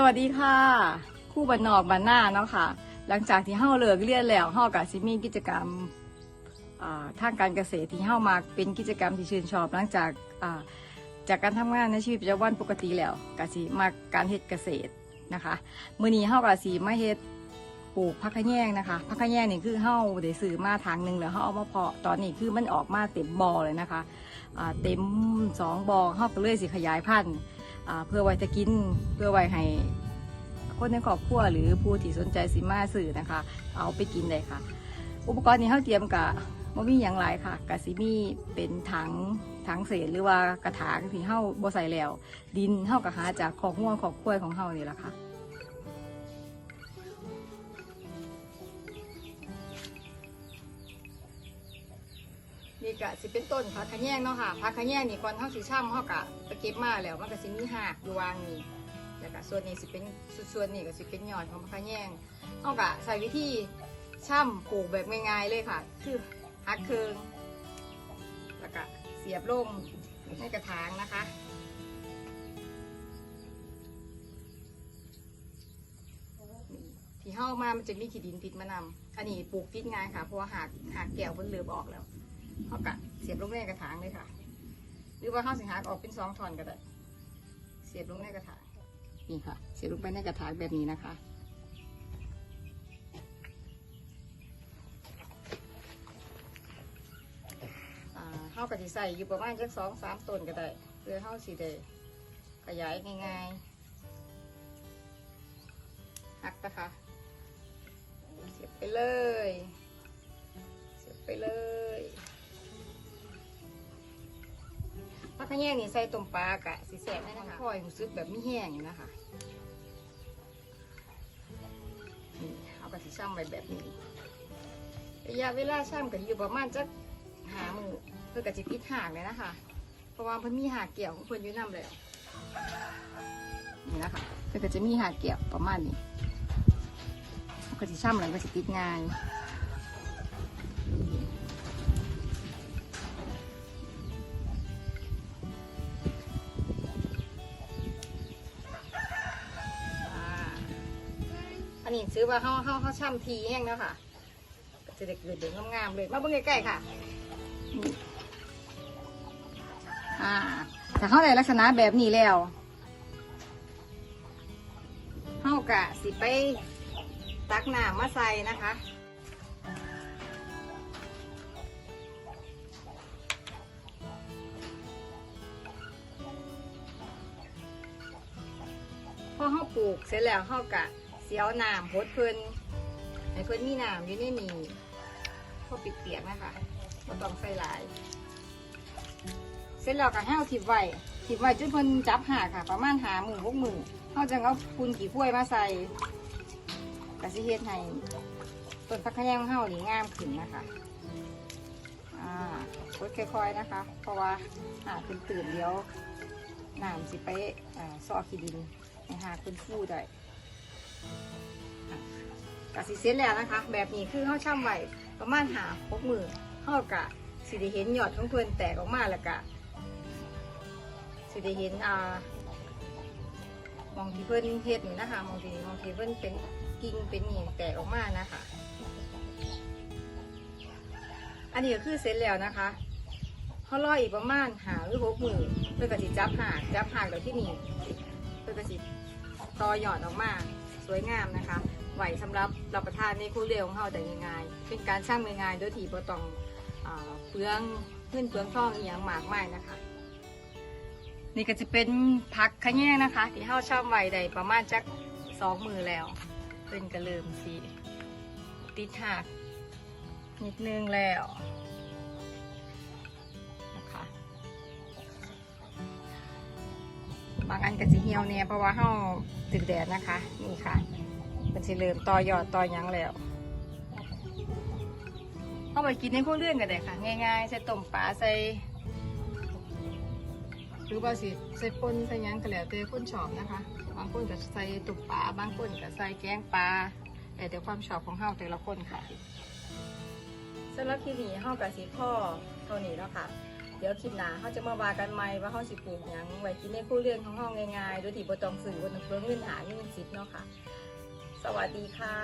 สวัสดีค่ะ คู่บันนอกบันหน้าเนาะค่ะ หลังจากที่เฮาเลิกเรียนแล้วเฮาก็สิมีกิจกรรมทางการเกษตรที่เฮามาเป็นกิจกรรมที่ชื่นชอบ หลังจากจากการทำงานในชีวิตประจำวันปกติแล้วก็สิมาการเฮ็ดเกษตรนะคะมื้อนี้เฮาก็สิมาเฮ็ดปลูกผักขะแยงนะคะผักขะแยงนี่คือเฮาได้ซื้อมาทางหนึงแล้วเฮาเอามาเพาะตอนนี้คือมันออกมาเต็มบ่อเลยนะคะเต็มสองบ่อเฮาก็เลยสิขยายพันธุ์ เพื่อไว้จะกินเพื่อไว้ให้คนในครอบครัวหรือผู้ที่สนใจสิมาสื่อนะคะ เอาไปกินได้ค่ะ อุปกรณ์นี้เขาเตรียมกับมมีอย่างไรค่ะกะซิมีเป็นถังถังเศษหรือว่ากระถางที่เฮาบ่ใส่แล้ว ดินเฮาก็หาจากของห่วงของกล้วยของเฮานี่แหละค่ะ นี่ก็สิเป็นต้นผักขะแยงเนาะค่ะผักขะแยงนี่ก่อนเฮาสิช่ำเฮาก็ไปเก็บมาแล้วมันก็สิมีหากอยู่วางนี่แล้วก็ส่วนนี้สิเป็นส่วนนี้ก็สิเป็นยอดของผักขะแยงเฮาก็ใส่วิธีช่ำปลูกแบบง่ายๆเลยค่ะ คือหักเคืองแล้วก็เสียบลงในกระถางนะคะที่เฮามามันจะมีขี้ดินติดมานำอันนี้ปลูกติดง่ายค่ะเพราะว่าหากหากแก้วเพิ่นเลือบออกแล้ว เขากะเสียบลงในกระถางเลยค่ะ หรือว่าเขาวสิหาออกเป็นสองท่อนก็ได้ เสียบลงในกระถางนี่ค่ะ เสียบลงไปในกระถางแบบนี้นะคะอ่าเขากะสิใส่อยู่ประมาณจักสองสามต้นก็ได้เพื่อเขาวสิได้ขยายง่ายๆหักนะคะ เสียบไปเลย แยงนี่ใส่ต้มปลากะสีแสบให้นะคะคอยรู้สึกแบบไม่แห้งอยู่นะคะนี่เอากระสีช่ำไว้แบบนี้ระยะเวลาช่ำก็อยู่ประมาณจักหามือเพื่อกระจิพิษห่างเลยนะคะ เพราะว่าเพิ่นมีหาเกี่ยวของเพิ่นอยู่น้ำแล้วนี่นะคะเพื่อก็จะมีหาเกี่ยวประมาณนี้ก็จะช่ำอะไรก็จะติดง่าย อันนี้ซื้อว่าเขาเขาเขาช่ำทีแห้งแล้วค่ะก็จะได้เกิดเด่นงามๆเลย มาเบิ่งใกล้ๆค่ะ อ่าถ้าเขาได้ลักษณะแบบนี้แล้วเขากะสิไปตักน้ำมาใส่นะคะพอเขาปลูกเสร็จแล้วเขากะ เสียวน้ำพดเพิ่นให้เพิ่นมีน้ำอยู่ในนี้พอปิดเปียกนะคะก็ต้องใส่หลาย เสร็จแล้วก็ให้เอาทิบไว้ทิบไว้จนเพิ่นจับหาค่ะ ประมาณหาหมื่นพวกหมื่นเขาจะเอาปูนกี่ถ้วยมาใส่กะสิเฮ็ดให้ต้นพักขะแยงของเฮานี่งามขึ้นนะคะอ่ากดค่อยๆนะคะ เพราะว่าหาขึ้นตื่นเดี๋ยวน้ำสิไปอ่าซอกขี้ดินให้หาคุณฟูได้ กะสิเสร็จแล้วนะคะ แบบนี้คือเขาช่ำไหวประมาณหาพกมือเขากะสิได้เห็นยอดของเพิ่นแตกออกมาแล้วกะสิได้เห็นอ่ามองที่เพิ่นเฮ็ดนี่นะคะมองที่มองที่เพิ่นเป็นกิ่งเป็นนี่แตกออกมานะคะ อันนี้ก็คือเสร็จแล้วนะคะเขารออีกประมาณหาหรือหกมือเพื่อกะสิจับหากจับหากเดี๋ยวที่นี่เพื่อกระสิต่อหยอดออกมา สวยงามนะคะ ไหวสำหรับรับประทานในครัวเรือนของเราแต่ง่ายๆเป็นการช่างง่ายๆโดยที่บ่ต้องเปลืองเพื่อนเปลืองท่องอหย่างมากมายนะคะ นี่ก็จะเป็นพักขะแยงนะคะ ที่เฮาช่ำไหวได้ประมาณจักสองมือแล้วเป็นกระเริ่มสีติดหักนิดนึงแล้ว บางอันก็จะเหี่ยวเนี่ยเพราะว่าเฮาตึกแดดนะคะ นี่ค่ะมันจะเริ่มต่อยอดต่อยังแล้วเอาไปกินในครัวเรื่อนกันเลยค่ะ ง่ายๆ ใส่ต้มปลาใส่หรือว่าสิใส่ปนใส่ยังก็แล้วแต่คนชอบนะคะ บางคนก็ใส่ตุ่มปลาบางคนก็ใส่แกงปลาแต่แต่ความชอบของเฮาแต่ละคนค่ะสำหรับที่นี่เฮากับสีพ่อเท่านี้แล้วค่ะ เดี๋ยวคลิปหน้าเขาจะมาว่ากันใหม่ว่าเขาสิปลูกหยังไว้กินในคู่เรื่องของห้อง่ายๆโดยที่บ่ต้องซื้อบ่ต้องเปลืองเงินหาเงินสิบเนาะค่ะ สวัสดีค่ะ